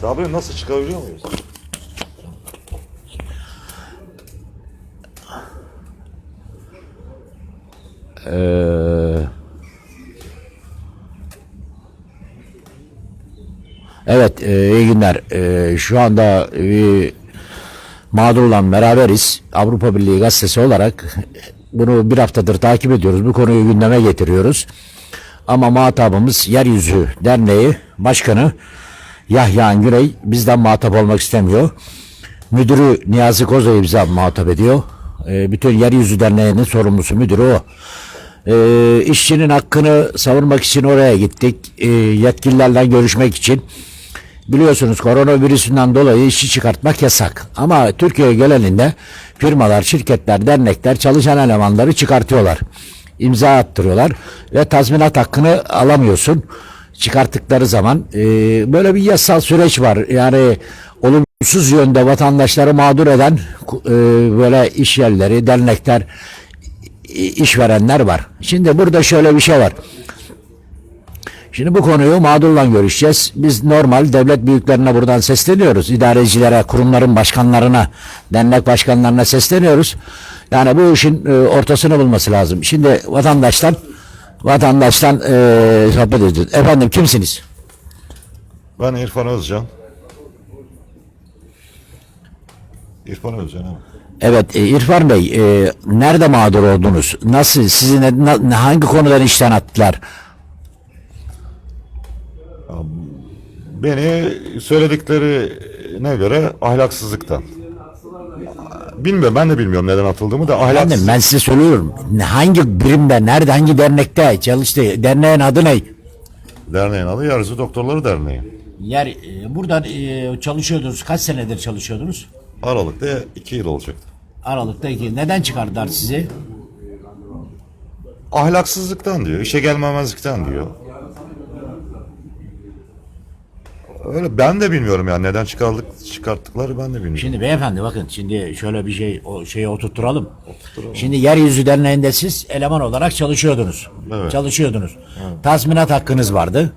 Sabri nasıl çıkabiliyor muyuz? Ee, evet, e, iyi günler. E, şu anda bir mağdurla beraberiz. Avrupa Birliği gazetesi olarak bunu bir haftadır takip ediyoruz. Bu konuyu gündeme getiriyoruz. Ama muhatabımız Yeryüzü Derneği Başkanı Yahya Güney bizden muhatap olmak istemiyor. Müdürü Niyazi Koza'yı bize muhatap ediyor. E, bütün Yeryüzü Derneği'nin sorumlusu müdürü o. E, işçinin hakkını savunmak için oraya gittik. E, yetkililerle görüşmek için. Biliyorsunuz koronavirüsünden dolayı işçi çıkartmak yasak. Ama Türkiye geleninde firmalar, şirketler, dernekler çalışan elemanları çıkartıyorlar. İmza attırıyorlar ve tazminat hakkını alamıyorsun. Çıkarttıkları zaman e, böyle bir yasal süreç var. Yani olumsuz yönde vatandaşları mağdur eden e, böyle iş yerleri, dernekler, işverenler var. Şimdi burada şöyle bir şey var. Şimdi bu konuyu mağdurla görüşeceğiz. Biz normal devlet büyüklerine buradan sesleniyoruz. İdarecilere, kurumların başkanlarına, dernek başkanlarına sesleniyoruz. Yani bu işin e, ortasını bulması lazım. Şimdi vatandaştan vatandaştan e, sohbet ediyoruz. Efendim kimsiniz? Ben İrfan Özcan. İrfan Özcan ama. Evet e, İrfan Bey e, nerede mağdur oldunuz? Nasıl sizi ne- na- hangi konudan işten attılar? Beni söylediklerine göre ahlaksızlıktan. Bilmiyorum ben de bilmiyorum neden atıldığımı da Efendim ahlaksız. ben size söylüyorum. Hangi birimde, nerede, hangi dernekte çalıştı? Derneğin adı ne? Derneğin adı Yeryüzü Doktorları Derneği. Yer e, buradan e, çalışıyordunuz. Kaç senedir çalışıyordunuz? Aralıkta iki yıl olacaktı. Aralıkta iki. Neden çıkardılar sizi? Ahlaksızlıktan diyor, işe gelmemezlikten diyor. Öyle ben de bilmiyorum yani neden çıkardık çıkarttıkları ben de bilmiyorum. Şimdi beyefendi bakın şimdi şöyle bir şey o şeyi oturtturalım. Şimdi yeryüzü derneğinde siz eleman olarak çalışıyordunuz. Evet. Çalışıyordunuz. Tazminat hakkınız vardı.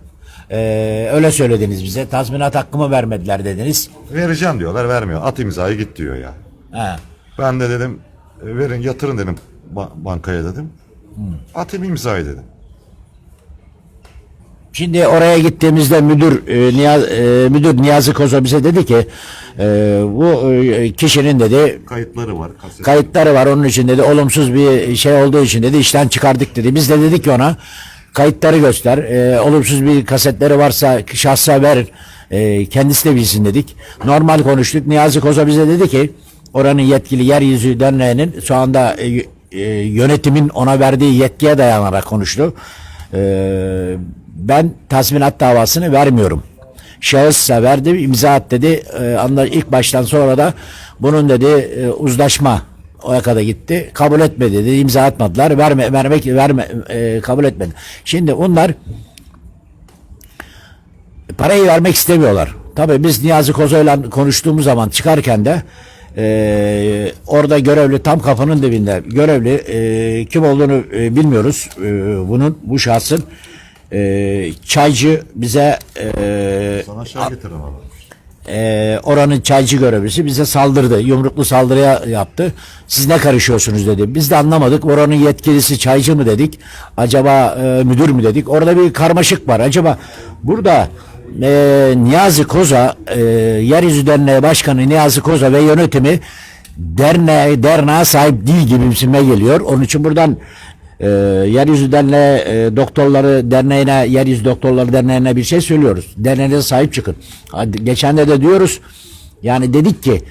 Ee, öyle söylediniz bize. Tazminat hakkımı vermediler dediniz. Vereceğim diyorlar vermiyor. At imzayı git diyor ya. He. Ben de dedim "E, verin yatırın dedim ba- bankaya dedim. Atayım imzayı dedim. Şimdi oraya gittiğimizde müdür e, Niyaz, e, müdür Niyazi Kozo bize dedi ki e, bu e, kişinin dedi Kayıtları var. Kaset. kayıtları var onun için dedi olumsuz bir şey olduğu için dedi işten çıkardık dedi. Biz de dedik ki ona kayıtları göster. E, olumsuz bir kasetleri varsa şahsa ver. E, kendisi de bilsin dedik. Normal konuştuk. Niyazi Koza bize dedi ki oranın yetkili yeryüzü derneğinin şu anda e, e, yönetimin ona verdiği yetkiye dayanarak konuştu. E, ben tazminat davasını vermiyorum. Şahıssa verdi imza at dedi. Ee, anla ilk baştan sonra da bunun dedi e, uzlaşma o kadar gitti. Kabul etmedi dedi imza atmadılar. Verme vermek verme e, kabul etmedi. Şimdi onlar parayı vermek istemiyorlar. Tabii biz Niyazi Kozo'yla konuştuğumuz zaman çıkarken de e, orada görevli tam kapının dibinde görevli e, kim olduğunu e, bilmiyoruz e, bunun bu şahsın e, çaycı bize e, Sana aşağı getirin abi. e, oranın çaycı görevlisi bize saldırdı. Yumruklu saldırıya yaptı. Siz ne karışıyorsunuz dedi. Biz de anlamadık. Oranın yetkilisi çaycı mı dedik. Acaba e, müdür mü dedik. Orada bir karmaşık var. Acaba burada e, Niyazi Koza e, Yeryüzü Derneği Başkanı Niyazi Koza ve yönetimi derneğe, derneğe sahip değil gibi bir geliyor. Onun için buradan e, Yeryüzü Derneği e, Doktorları Derneği'ne, Yeryüzü Doktorları Derneği'ne bir şey söylüyoruz. Derneğe sahip çıkın. Hadi, geçen de de diyoruz yani dedik ki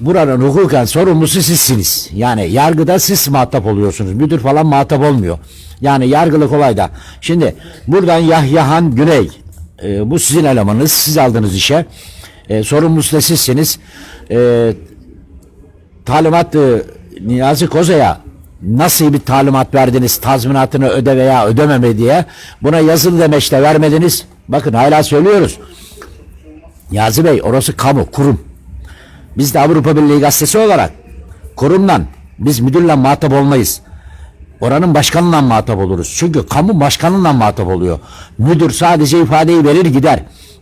buranın hukuken sorumlusu sizsiniz. Yani yargıda siz muhatap oluyorsunuz. Müdür falan muhatap olmuyor. Yani yargılık olayda. Şimdi buradan Yahyahan Güney e, bu sizin elemanınız. Siz aldınız işe. E, sorumlusu da sizsiniz. E, talimat e, Niyazi Koza'ya nasıl bir talimat verdiniz tazminatını öde veya ödememe diye buna yazılı demeçle vermediniz. Bakın hala söylüyoruz. Niyazi Bey orası kamu kurum. Biz de Avrupa Birliği gazetesi olarak kurumdan biz müdürle muhatap olmayız. Oranın başkanıyla muhatap oluruz. Çünkü kamu başkanıyla muhatap oluyor. Müdür sadece ifadeyi verir gider.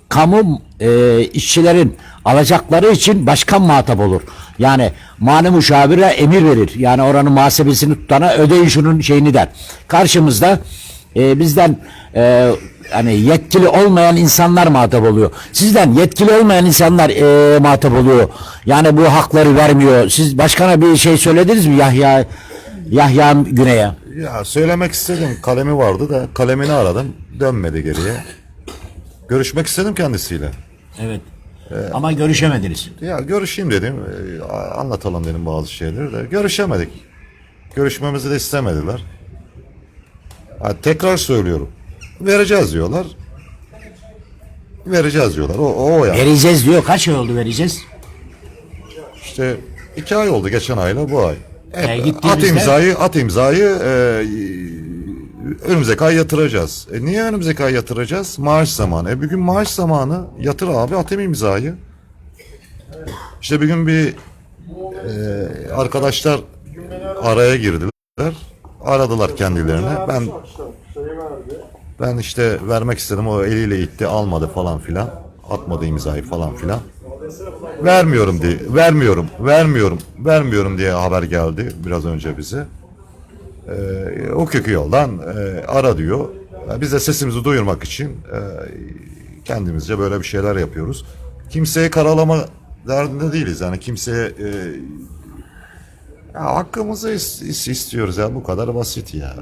Kamu e, işçilerin alacakları için başkan muhatap olur. Yani mani müşavire emir verir. Yani oranın muhasebesini tutana ödeyin şunun şeyini der. Karşımızda e, bizden e, hani yetkili olmayan insanlar muhatap oluyor. Sizden yetkili olmayan insanlar e, muhatap oluyor. Yani bu hakları vermiyor. Siz başkana bir şey söylediniz mi Yahya Yahya Güney'e? Ya söylemek istedim. Kalemi vardı da kalemini aradım. Dönmedi geriye. Görüşmek istedim kendisiyle. Evet. Ama görüşemediniz. Ya görüşeyim dedim. e, Anlatalım dedim bazı şeyleri de. Görüşemedik. Görüşmemizi de istemediler. Ha, tekrar söylüyorum. Vereceğiz diyorlar. Vereceğiz diyorlar. O, o yani. Vereceğiz diyor. Kaç ay oldu vereceğiz? İşte iki ay oldu geçen ayla bu ay. E, gittiğimizde- at imzayı, at imzayı e, önümüzdeki ay yatıracağız. E, niye önümüzdeki ay yatıracağız? Maaş zamanı. E, bugün maaş zamanı yatır abi atayım imzayı. İşte bir gün bir e, arkadaşlar araya girdiler. Aradılar kendilerine. Ben ben işte vermek istedim. O eliyle itti, almadı falan filan. Atmadı imzayı falan filan. Vermiyorum diye, vermiyorum, vermiyorum, vermiyorum diye haber geldi biraz önce bize. Ee, o kökü yoldan e, ara diyor. E, Biz de sesimizi duyurmak için e, kendimizce böyle bir şeyler yapıyoruz. Kimseye karalama derdinde değiliz. Yani kimseye e, ya hakkımızı is- is- istiyoruz ya bu kadar basit ya.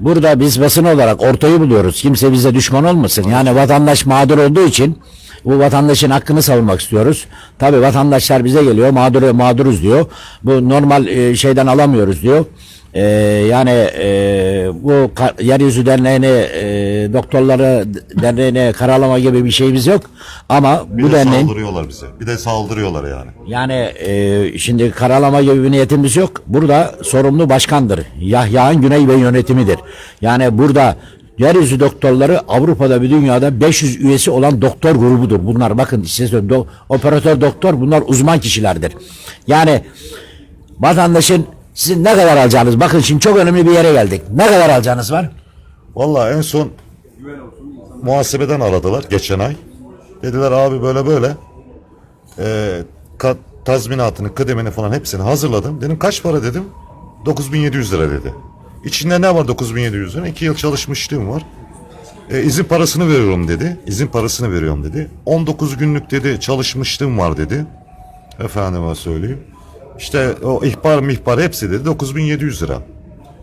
Burada biz basın olarak ortayı buluyoruz. Kimse bize düşman olmasın. Yani vatandaş mağdur olduğu için bu vatandaşın hakkını savunmak istiyoruz. Tabii vatandaşlar bize geliyor. Mağdur mağduruz diyor. Bu normal e, şeyden alamıyoruz diyor. E, yani e, bu yeryüzü derneğini e, doktorları derneğine karalama gibi bir şeyimiz yok. Ama Bir bu de derneğin saldırıyorlar bize. Bir de saldırıyorlar yani. yani e, şimdi karalama gibi bir niyetimiz yok. Burada sorumlu başkandır. Yahya'nın Güney ve yönetimidir. Yani burada yeryüzü doktorları Avrupa'da bir dünyada 500 üyesi olan doktor grubudur. Bunlar bakın size söyleyeyim, do- operatör doktor bunlar uzman kişilerdir. Yani vatandaşın sizin ne kadar alacağınız bakın şimdi çok önemli bir yere geldik. Ne kadar alacağınız var? Vallahi en son muhasebeden aradılar geçen ay. Dediler abi böyle böyle. Ee, ka- tazminatını, kıdemini falan hepsini hazırladım. Dedim kaç para dedim. 9700 lira dedi. İçinde ne var 9700 lira? 2 yıl çalışmışlığım var. E, izin parasını veriyorum dedi. İzin parasını veriyorum dedi. 19 günlük dedi çalışmışlığım var dedi. Efendime söyleyeyim. İşte o ihbar mihbar hepsi dedi 9700 lira.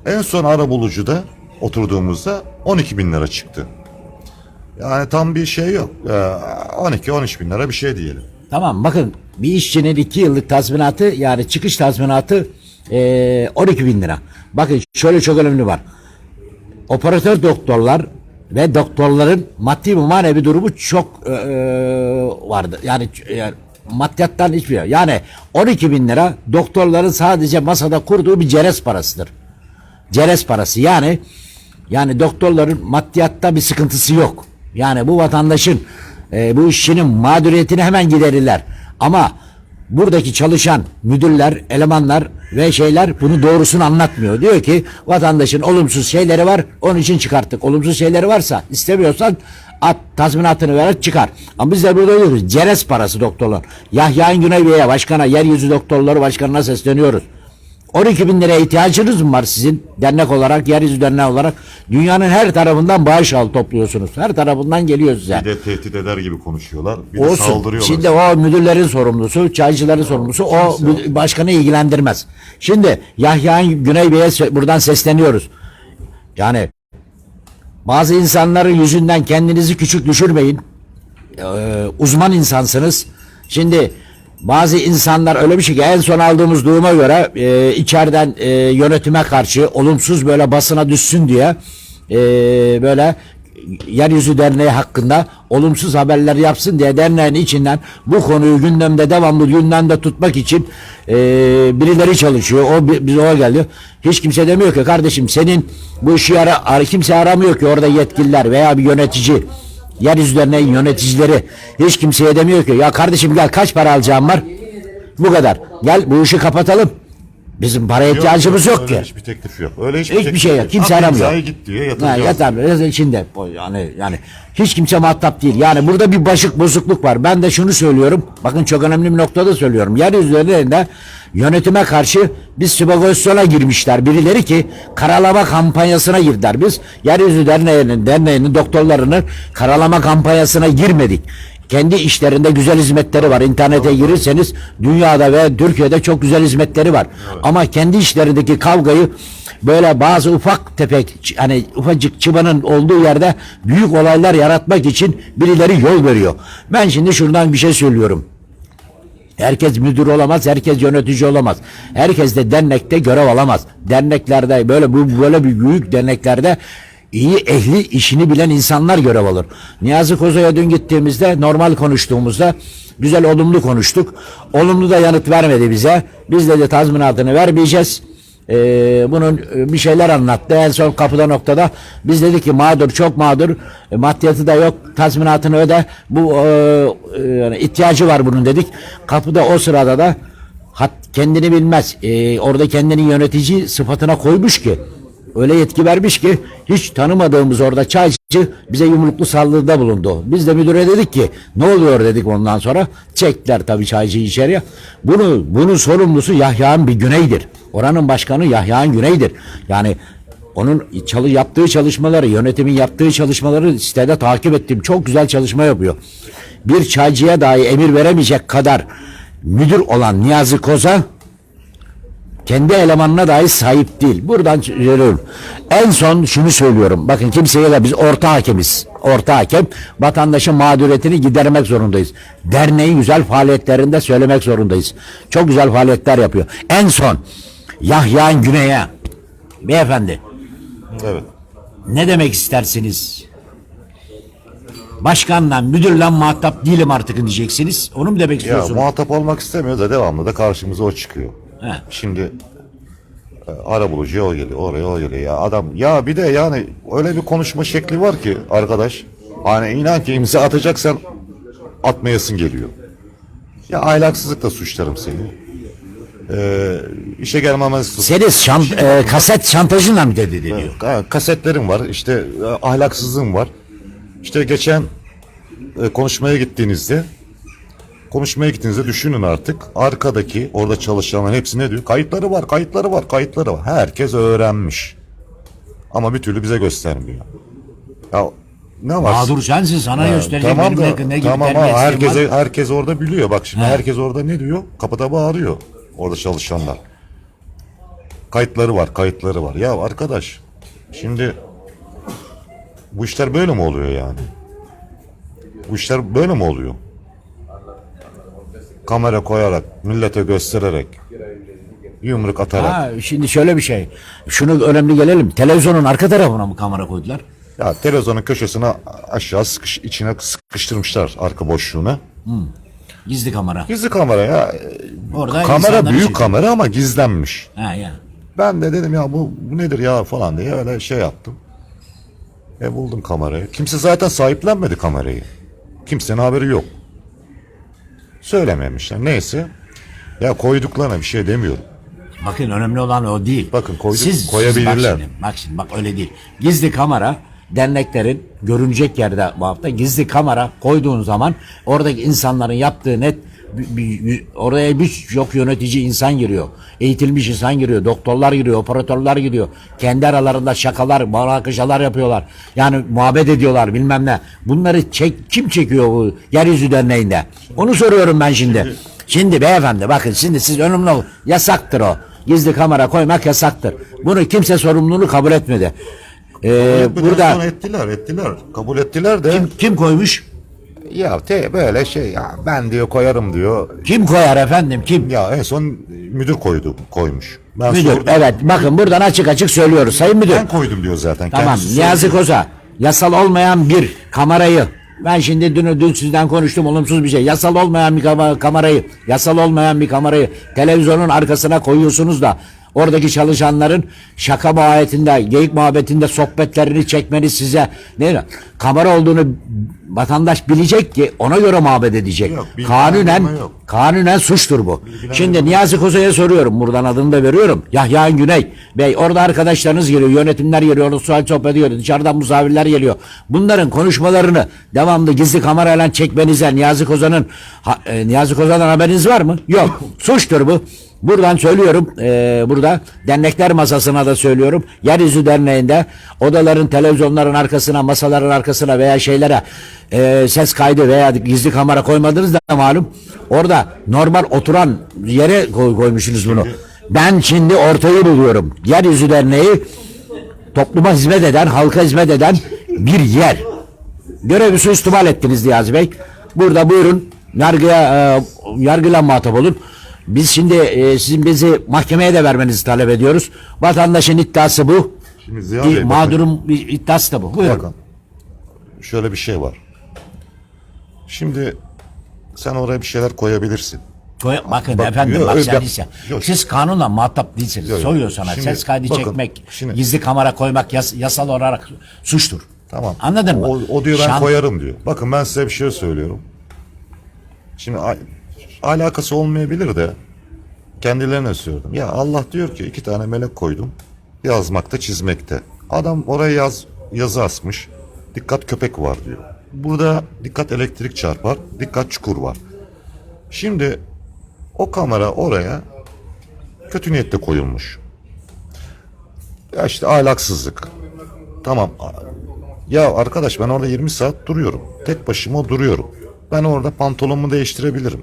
En son ara bulucuda oturduğumuzda 12 bin lira çıktı. Yani tam bir şey yok. Ee, 12-13 bin lira bir şey diyelim. Tamam bakın bir işçinin iki yıllık tazminatı yani çıkış tazminatı eee 12 bin lira. Bakın şöyle çok önemli var. Operatör doktorlar ve doktorların maddi ve manevi durumu çok eee, vardı. Yani, yani maddiyattan hiçbir şey. Yani 12 bin lira doktorların sadece masada kurduğu bir ceres parasıdır. Ceres parası yani yani doktorların maddiyatta bir sıkıntısı yok. Yani bu vatandaşın e, bu işçinin mağduriyetini hemen giderirler. Ama buradaki çalışan müdürler, elemanlar ve şeyler bunu doğrusunu anlatmıyor. Diyor ki vatandaşın olumsuz şeyleri var onun için çıkarttık. Olumsuz şeyleri varsa istemiyorsan at tazminatını ver çıkar. Ama biz de burada diyoruz ceres parası doktorlar. Yahya Güney Bey'e başkana yeryüzü doktorları başkanına sesleniyoruz. 12 bin liraya ihtiyacınız mı var sizin dernek olarak, yeryüzü derneği olarak? Dünyanın her tarafından bağış al topluyorsunuz. Her tarafından geliyor size. Bir de tehdit eder gibi konuşuyorlar. Bir de Olsun. saldırıyorlar. Şimdi o müdürlerin sorumlusu, çaycıların sorumlusu o mü- başkanı ilgilendirmez. Şimdi Yahya Güney Bey'e buradan sesleniyoruz. Yani bazı insanların yüzünden kendinizi küçük düşürmeyin. Ee, uzman insansınız. Şimdi bazı insanlar öyle bir şey ki en son aldığımız duyuma göre e, içeriden e, yönetime karşı olumsuz böyle basına düşsün diye e, böyle Yeryüzü Derneği hakkında olumsuz haberler yapsın diye derneğin içinden bu konuyu gündemde devamlı gündemde tutmak için e, birileri çalışıyor. O bi- bize o geliyor. Hiç kimse demiyor ki kardeşim senin bu işi ara, kimse aramıyor ki orada yetkililer veya bir yönetici yeryüzü derneği yöneticileri hiç kimseye demiyor ki ya kardeşim gel kaç para alacağım var bu kadar gel bu işi kapatalım Bizim para ihtiyacımız yok, öyle ki. Hiçbir teklif yok. Öyle hiçbir, Hiçbir teklif şey yok. Kimse At aramıyor. imzayı git diyor Ha, yatıracağız. yatar biraz içinde yani yani hiç kimse muhatap değil. Yani burada bir başık bozukluk var. Ben de şunu söylüyorum. Bakın çok önemli bir noktada söylüyorum. Yeryüzlerinde yönetime karşı biz sübogosyola girmişler. Birileri ki karalama kampanyasına girdiler. Biz Yeryüzü Derneği'nin, derneğinin doktorlarının karalama kampanyasına girmedik. Kendi işlerinde güzel hizmetleri var. İnternete girirseniz dünyada ve Türkiye'de çok güzel hizmetleri var. Ama kendi işlerindeki kavgayı böyle bazı ufak tefek hani ufacık çıbanın olduğu yerde büyük olaylar yaratmak için birileri yol veriyor. Ben şimdi şuradan bir şey söylüyorum. Herkes müdür olamaz, herkes yönetici olamaz. Herkes de dernekte görev alamaz. Derneklerde böyle bu böyle bir büyük derneklerde iyi ehli işini bilen insanlar görev alır. Niyazi Koza'ya dün gittiğimizde normal konuştuğumuzda güzel olumlu konuştuk. Olumlu da yanıt vermedi bize. Biz de, de tazminatını vermeyeceğiz. Ee, bunun e, bir şeyler anlattı. En son kapıda noktada biz dedik ki mağdur çok mağdur. E, maddiyatı da yok. Tazminatını öde. Bu e, e, ihtiyacı var bunun dedik. Kapıda o sırada da hat, kendini bilmez. E, orada kendini yönetici sıfatına koymuş ki öyle yetki vermiş ki hiç tanımadığımız orada çaycı bize yumruklu saldırıda bulundu. Biz de müdüre dedik ki ne oluyor dedik ondan sonra. Çektiler tabii çaycıyı içeriye. Bunu bunun sorumlusu Yahya'nın bir güneydir. Oranın başkanı Yahya'nın güneydir. Yani onun çalı yaptığı çalışmaları, yönetimin yaptığı çalışmaları sitede takip ettim. Çok güzel çalışma yapıyor. Bir çaycıya dahi emir veremeyecek kadar müdür olan Niyazi Koza kendi elemanına dahi sahip değil. Buradan söylüyorum. En son şunu söylüyorum. Bakın kimseye de biz orta hakemiz. Orta hakem vatandaşın mağduriyetini gidermek zorundayız. Derneğin güzel faaliyetlerinde söylemek zorundayız. Çok güzel faaliyetler yapıyor. En son Yahya'nın Güney'e beyefendi Evet. ne demek istersiniz? Başkanla, müdürle muhatap değilim artık diyeceksiniz. Onu mu demek Ya istiyorsunuz? muhatap olmak istemiyor da devamlı da karşımıza o çıkıyor. He. Şimdi e, ara bulucuya o geliyor, oraya o geliyor. Ya adam ya bir de yani öyle bir konuşma şekli var ki arkadaş. Hani inan ki imza atacaksan atmayasın geliyor. Ya ahlaksızlıkla suçlarım seni. Ee, işe gelmemez Seni şant, e, kaset şantajıyla mı tehdit Ha, kasetlerim var, işte e, ahlaksızlığım var. İşte geçen e, konuşmaya gittiğinizde konuşmaya gittiğinizde düşünün artık arkadaki orada çalışanların hepsi ne diyor? Kayıtları var, kayıtları var, kayıtları var. Herkes öğrenmiş. Ama bir türlü bize göstermiyor. Ya ne var? Mağdur sensin sana gösterecek Tamam benim da ne, ne gibi tamam ama terbiyesizliğim herkese var. herkes orada biliyor. Bak şimdi He. herkes orada ne diyor? Kapıda bağırıyor. Orada çalışanlar. Kayıtları var, kayıtları var. Ya arkadaş, şimdi bu işler böyle mi oluyor yani? Bu işler böyle mi oluyor? Kamera koyarak, millete göstererek, yumruk atarak. Ha, şimdi şöyle bir şey. Şunu önemli gelelim. Televizyonun arka tarafına mı kamera koydular? Ya televizyonun köşesine aşağı sıkış, içine sıkıştırmışlar arka boşluğuna. Gizli kamera. Gizli kamera ya. Orada kamera büyük şey- kamera ama gizlenmiş. Ha ya. Ben de dedim ya bu, bu nedir ya falan diye öyle şey yaptım. E buldum kamerayı. Kimse zaten sahiplenmedi kamerayı. Kimsenin haberi yok. Söylememişler. Neyse. Ya koyduklarına bir şey demiyorum. Bakın önemli olan o değil. Bakın koyduk- Siz, koyabilirler. Siz bak, şimdi, bak şimdi bak öyle değil. Gizli kamera derneklerin görünecek yerde bu hafta gizli kamera koyduğun zaman oradaki insanların yaptığı net bir- bir- oraya birçok yönetici insan giriyor. Eğitilmiş insan giriyor. Doktorlar giriyor. Operatörler giriyor. Kendi aralarında şakalar, münakaşalar yapıyorlar. Yani muhabbet ediyorlar bilmem ne. Bunları çek, kim çekiyor bu yeryüzü derneğinde? Onu soruyorum ben şimdi. Şimdi beyefendi bakın şimdi siz önemli ol. Yasaktır o. Gizli kamera koymak yasaktır. Bunu kimse sorumluluğunu kabul etmedi. Ee, Burada burada ettiler, ettiler. Kabul ettiler de kim koymuş? Ya te böyle şey ya ben diyor koyarım diyor. Kim koyar efendim? Kim? Ya en son müdür koydu, koymuş. Ben Müdür. sordum. Evet bakın buradan açık açık söylüyoruz. Sayın müdür. Ben koydum diyor zaten. Tamam. Kendisi Niyazi söylüyor. Koza. Yasal olmayan bir kamerayı ben şimdi dün, dün sizden konuştum olumsuz bir şey. Yasal olmayan bir kamerayı, yasal olmayan bir kamerayı televizyonun arkasına koyuyorsunuz da Oradaki çalışanların şaka muhabbetinde, geyik muhabbetinde sohbetlerini çekmeniz size ne kamera olduğunu vatandaş bilecek ki ona göre muhabbet edecek. Yok, kanunen yok. kanunen suçtur bu. Şimdi Niyazi Koza'ya soruyorum. Buradan adını da veriyorum. Yahya Güney Bey orada arkadaşlarınız geliyor. Yönetimler geliyor. Onu sual sohbet ediyor. Dışarıdan misafirler geliyor. Bunların konuşmalarını devamlı gizli kamerayla çekmenize Niyazi Koza'nın e, Niyazi Koza'dan haberiniz var mı? Yok. Suçtur bu. Buradan söylüyorum, e, burada dernekler masasına da söylüyorum. Yeryüzü Derneği'nde odaların, televizyonların arkasına, masaların arkasına veya şeylere e, ses kaydı veya gizli kamera koymadınız da malum. Orada normal oturan yere koy, koymuşsunuz bunu. Ben şimdi ortayı buluyorum. Yeryüzü Derneği topluma hizmet eden, halka hizmet eden bir yer. Görevi suistimal ettiniz Niyazi Bey. Burada buyurun yargıya e, yargıyla muhatap olun. Biz şimdi e, sizin bizi mahkemeye de vermenizi talep ediyoruz. Vatandaşın iddiası bu. Şimdi Ziya Bir Bey bakın, bir iddiası da bu. Buyurun. bakın. Şöyle bir şey var. Şimdi sen oraya bir şeyler koyabilirsin. Koy- Bakın Bak, efendim yok, bak öyle sen yap- ise. yok. Siz kanunla muhatap değilsiniz. Yok, yok. Soruyor sana. Şimdi Ses kaydı bakın, çekmek, şimdi- gizli kamera koymak yas- yasal olarak suçtur. Tamam. Anladın mı? O, o diyor ben Şan- koyarım diyor. Bakın ben size bir şey söylüyorum. Şimdi a- alakası olmayabilir de kendilerine söyledim. Ya Allah diyor ki iki tane melek koydum. Yazmakta çizmekte. Adam oraya yaz yazı asmış. Dikkat köpek var diyor. Burada dikkat elektrik çarpar. Dikkat çukur var. Şimdi o kamera oraya kötü niyetle koyulmuş. Ya işte ahlaksızlık. Tamam. Ya arkadaş ben orada 20 saat duruyorum. Tek başıma duruyorum. Ben orada pantolonumu değiştirebilirim.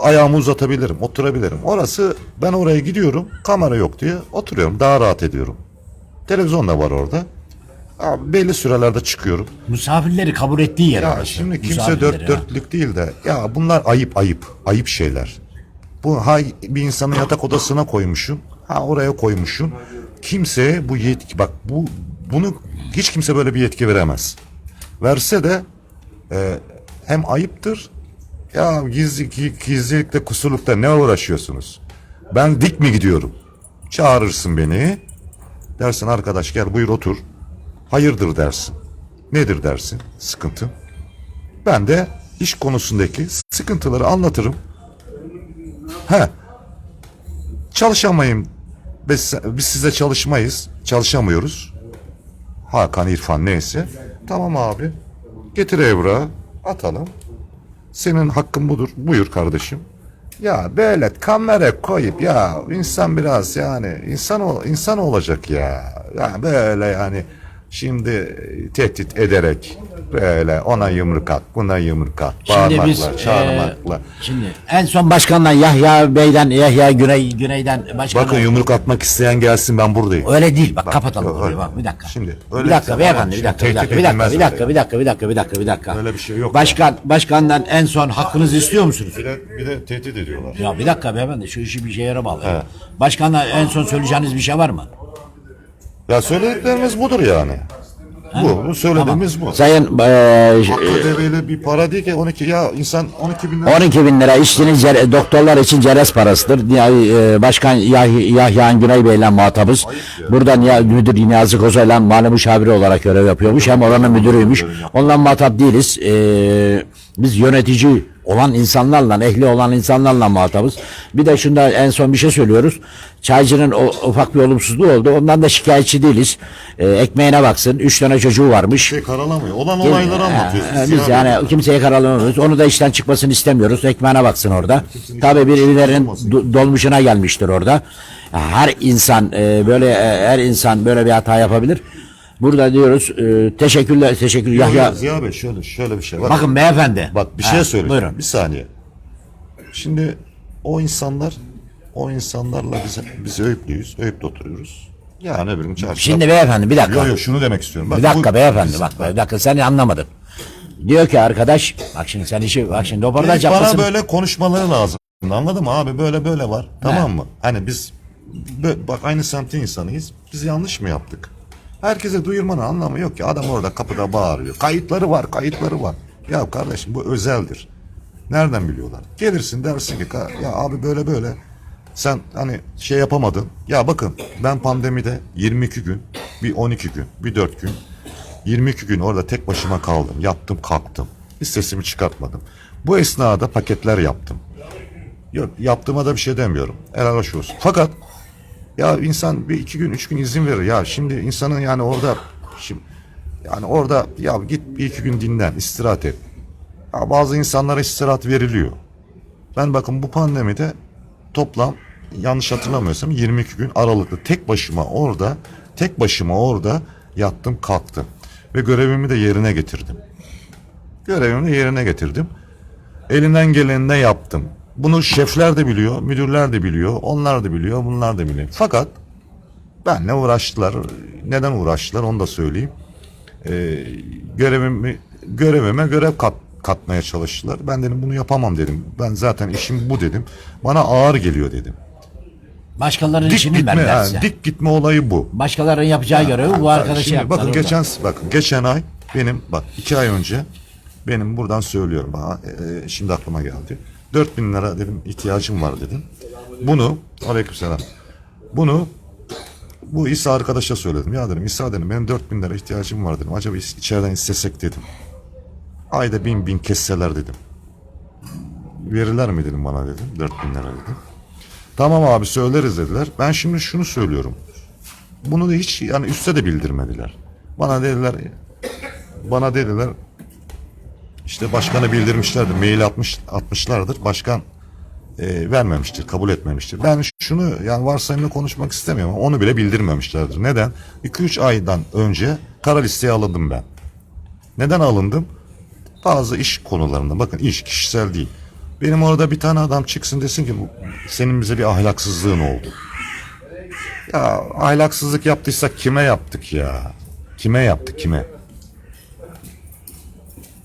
Ayağımı uzatabilirim, oturabilirim. Orası ben oraya gidiyorum. Kamera yok diye oturuyorum. Daha rahat ediyorum. Televizyon da var orada. Ya, belli sürelerde çıkıyorum. Misafirleri kabul ettiği yer Ya orası. şimdi kimse Misafirleri, dört ha. dörtlük değil de ya bunlar ayıp ayıp ayıp şeyler. Bu ha bir insanı yatak odasına koymuşum. Ha oraya koymuşum. Kimseye bu yetki bak bu bunu hiç kimse böyle bir yetki veremez. Verse de e, hem ayıptır ya gizli gi- gizlilikte kusurlukta ne uğraşıyorsunuz? Ben dik mi gidiyorum? Çağırırsın beni. Dersin arkadaş gel buyur otur. Hayırdır dersin. Nedir dersin? Sıkıntı. Ben de iş konusundaki sıkıntıları anlatırım. He. Çalışamayım. Biz, biz size çalışmayız. Çalışamıyoruz. Hakan, İrfan neyse. Tamam abi. Getir evrağı. Atalım. Senin hakkın budur. Buyur kardeşim. Ya böyle kamera koyup ya insan biraz yani insan ol, insan olacak ya. Ya böyle yani şimdi tehdit ederek böyle ona yumruk at, buna yumruk at, Şimdi biz bağırmakla, e, çağırmakla. şimdi en son başkandan Yahya Bey'den Yahya Güney Güney'den başkan Bakın yumruk atmak isteyen gelsin ben buradayım. Öyle değil bak, Bak, kapatalım öyle. konuyu bak bir dakika. Şimdi, bir öyle dakika tamam, beyefendi bir dakika bir dakika bir dakika bir dakika bir dakika bir dakika bir dakika bir dakika. Öyle bir şey yok Başkan başkandan en son hakkınızı istiyor musunuz? Bir de, bir de tehdit ediyorlar. Ya bir dakika beyefendi şu işi bir şeye bağlı. Başkandan en son söyleyeceğiniz bir şey var mı? Ya söylediklerimiz budur yani. Bu, bu söylediğimiz bu. Sayın e, KDV'li bir para değil ki 12 ya insan 12 bin lira 12 bin lira işçinin cer- doktorlar için ceres parasıdır. Yani, e, Başkan Yah- Yahya Güney Bey ile muhatabız. Buradan ya, müdür Niyazi Koza ile mali müşaviri olarak görev yapıyormuş. Hem oranın müdürüymüş. Onunla muhatap değiliz. E, biz yönetici olan insanlarla, ehli olan insanlarla muhatabız. Bir de şunda en son bir şey söylüyoruz. Çaycının o, ufak bir olumsuzluğu oldu. Ondan da şikayetçi değiliz. E, ekmeğine baksın. Üç tane çocuğu varmış. şey karalamıyor. Olan olayları anlatıyoruz. Ee, Biz Biz yani- yani kimseye karalamıyoruz. Onu da işten çıkmasını istemiyoruz. Ekmeğine baksın orada. Tabii birilerinin do- dolmuşuna gelmiştir orada. Her insan e, böyle e, her insan böyle bir hata yapabilir. Burada diyoruz e, teşekkürler teşekkür Ya, Yahya. Ziya Bey şöyle şöyle bir şey var. Bakın beyefendi. Bak bir Ha, şey söyleyeceğim. Buyurun. Bir saniye. Şimdi o insanlar o insanlarla biz biz Öğüplüyüz. Öğüp'te oturuyoruz. Yani öbür gün çarşıda. Şimdi beyefendi bir dakika. Yok yok şunu demek istiyorum. Bak, Bir dakika bu- beyefendi bak bir dakika seni anlamadım. Diyor ki arkadaş bak şimdi sen işi bak şimdi röportaj Bana yapmasın. böyle konuşmaları lazım. Anladın mı abi? Böyle böyle var. Tamam mı? Hani biz bö- bak aynı semtin insanıyız. Biz yanlış mı yaptık? Herkese duyurmanın anlamı yok ki. Adam orada kapıda bağırıyor. Kayıtları var, kayıtları var. Ya kardeşim bu özeldir. Nereden biliyorlar? Gelirsin dersin ki "Ka- ya abi böyle böyle Sen hani şey yapamadın. Ya bakın ben pandemide 22 gün, bir 12 gün, bir 4 gün, 22 gün orada tek başıma kaldım. Yattım kalktım. Hiç sesimi çıkartmadım. Bu esnada paketler yaptım. Yok yaptığıma da bir şey demiyorum. Helal hoş olsun. Fakat ya insan bir iki gün üç gün izin verir. Ya şimdi insanın yani orada şimdi yani orada ya git bir iki gün dinlen, istirahat et. Ya bazı insanlara istirahat veriliyor. Ben bakın bu pandemide toplam yanlış hatırlamıyorsam 22 gün aralıklı tek başıma orada tek başıma orada yattım kalktım ve görevimi de yerine getirdim. Görevimi de yerine getirdim. Elinden geleni de yaptım. Bunu şefler de biliyor, müdürler de biliyor, onlar da biliyor, bunlar da biliyor. Fakat benle uğraştılar. Neden uğraştılar onu da söyleyeyim. Ee, görevimi görevime görev kat, katmaya çalıştılar. Ben dedim bunu yapamam dedim. Ben zaten işim bu dedim. Bana ağır geliyor dedim. Başkalarının Dik işini gitme, vermediler yani, dik gitme olayı bu. Başkalarının yapacağı görevi bu arkadaşı Şimdi yaptılar. bakın orada. geçen bakın geçen ay benim bak iki ay önce benim buradan söylüyorum bana e, şimdi aklıma geldi. 4000 lira dedim ihtiyacım var dedim. Bunu aleykümselam. Bunu bu İsa arkadaşa söyledim. Ya dedim İsa dedim benim 4000 lira ihtiyacım var dedim. Acaba içeriden istesek dedim. Ayda bin bin kesseler dedim. Verirler mi dedim bana dedim. 4000 lira dedim. Tamam abi söyleriz dediler. Ben şimdi şunu söylüyorum. Bunu da hiç yani üste de bildirmediler. Bana dediler bana dediler işte başkanı bildirmişlerdir. Mail atmış atmışlardır. Başkan e, vermemiştir, kabul etmemiştir. Ben şunu yani varsayımla konuşmak istemiyorum. Onu bile bildirmemişlerdir. Neden? 2-3 aydan önce kara listeye alındım ben. Neden alındım? Bazı iş konularında bakın iş kişisel değil. Benim orada bir tane adam çıksın desin ki senin bize bir ahlaksızlığın oldu. Ya ahlaksızlık yaptıysak kime yaptık ya? Kime yaptık kime?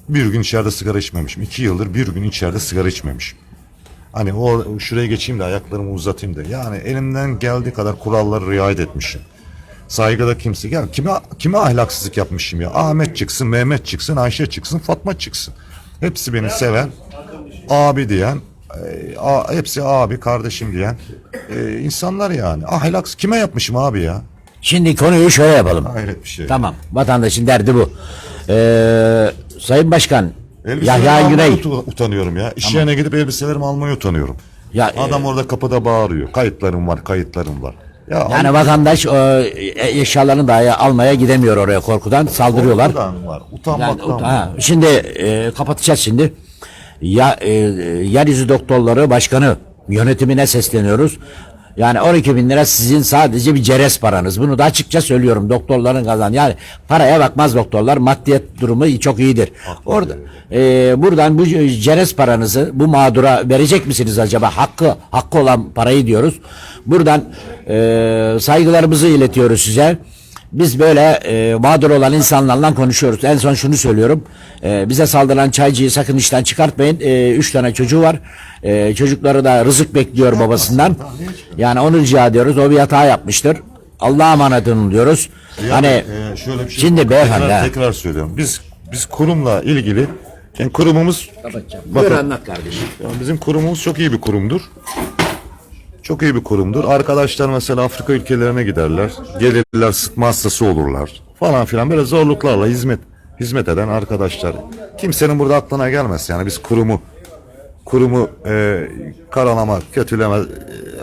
Bir gün içeride sigara içmemişim. İki yıldır bir gün içeride sigara içmemişim. Hani o şuraya geçeyim de ayaklarımı uzatayım da. Yani elimden geldiği kadar kurallara riayet etmişim. Saygıda kimse. Yani kime, kime ahlaksızlık yapmışım ya? Ahmet çıksın, Mehmet çıksın, Ayşe çıksın, Fatma çıksın. Hepsi beni seven, abi diyen, e, a- hepsi abi, kardeşim diyen e, insanlar yani. Ahlaksız kime yapmışım abi ya? Şimdi konuyu şöyle yapalım. Hayret bir şey. Tamam. Vatandaşın derdi bu. Ee, Sayın Başkan Elbiselerimi Yahya almaya Güney. utu- utanıyorum ya. İş yerine gidip elbiselerimi almaya utanıyorum. Ya, Adam orada kapıda bağırıyor. Kayıtlarım var, kayıtlarım var. Ya Yani vatandaş e, eşyalarını dahi almaya gidemiyor oraya korkudan saldırıyorlar. Utanmaktan var, Yani, utanmaktan var. ha, şimdi e, kapatacağız şimdi. Ya e, yeryüzü doktorları başkanı yönetimine sesleniyoruz. Yani 12 bin lira sizin sadece bir ceres paranız. Bunu da açıkça söylüyorum doktorların kazan. Yani paraya bakmaz doktorlar. Maddiyet durumu çok iyidir. Orada e, buradan bu ceres paranızı bu mağdura verecek misiniz acaba? Hakkı hakkı olan parayı diyoruz. Buradan e, saygılarımızı iletiyoruz size. Biz böyle e, mağdur olan insanlarla konuşuyoruz. En son şunu söylüyorum. E, bize saldıran çaycıyı sakın işten çıkartmayın. E, üç tane çocuğu var. E, çocukları da rızık bekliyor babasından. Yani onu rica ediyoruz. O bir hata yapmıştır. Allah'a emanet olun diyoruz. Yani, hani e, şöyle bir şey şimdi beyefendi, tekrar, ha. tekrar söylüyorum. Biz biz kurumla ilgili yani kurumumuz Buyur anlat kardeşim. yani bizim kurumumuz çok iyi bir kurumdur. Çok iyi bir kurumdur. Arkadaşlar mesela Afrika ülkelerine giderler. Gelirler sıtma hastası olurlar falan filan böyle zorluklarla hizmet hizmet eden arkadaşlar. Kimsenin burada aklına gelmez. Yani biz kurumu kurumu e, karalama, kötüleme,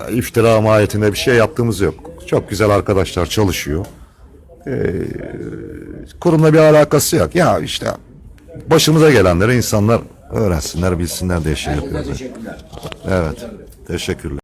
e, iftira mahiyetinde bir şey yaptığımız yok. Çok güzel arkadaşlar çalışıyor. E, kurumla bir alakası yok. Ya işte başımıza gelenleri insanlar öğrensinler, bilsinler diye şey yapıyoruz. Evet. Teşekkürler.